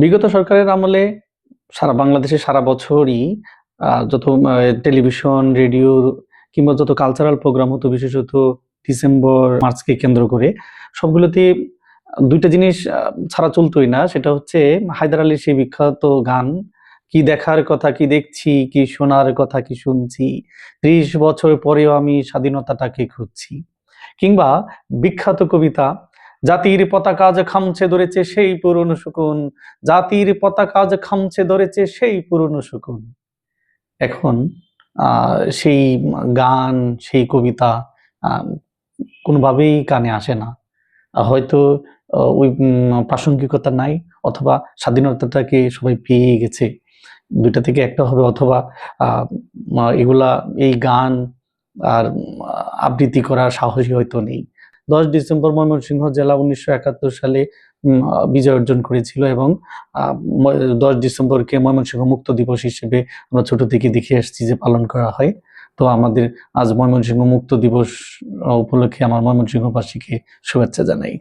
বিগত সরকারের আমলে সারা বাংলাদেশে সারা বছরই যত টেলিভিশন, রেডিও কিংবা যত কালচারাল প্রোগ্রাম হতো, বিশেষত ডিসেম্বর, মার্চকে কেন্দ্র করে, সবগুলোতে দুইটা জিনিস ছাড়া চলতোই না। সেটা হচ্ছে হায়দার আলীর সেই বিখ্যাত গান, কি দেখার কথা, কি দেখছি, কি শোনার কথা, কি শুনছি, ত্রিশ বছর পরেও আমি স্বাধীনতাটাকে খুঁজছি। কিংবা বিখ্যাত কবিতা জাতির পতাকা যে খামছে ধরেছে সেই পুরনো সুকুন জাতির পতাকা যে খামছে ধরেছে সেই পুরনো সুকুন এখন সেই গান, সেই কবিতা কোনোভাবেই কানে আসে না। হয়তো ওই প্রাসঙ্গিকতা নাই, অথবা স্বাধীনতাটাকে সবাই পেয়ে গেছে। দুইটা থেকে একটা হবে, অথবা এগুলা, এই গান আর আবৃত্তি করার সাহসী হয়তো নেই। দশ ডিসেম্বর ময়মনসিংহ জেলা উনিশশো একাত্তর সালে বিজয় অর্জন করেছিল এবং দশ ডিসেম্বরকে ময়মনসিংহ মুক্ত দিবস হিসেবে আমরা ছোট থেকে দেখে আসছি যে পালন করা হয়। তো আমাদের আজ ময়মনসিংহ মুক্ত দিবস উপলক্ষে আমার ময়মনসিংহবাসীকে শুভেচ্ছা জানাই।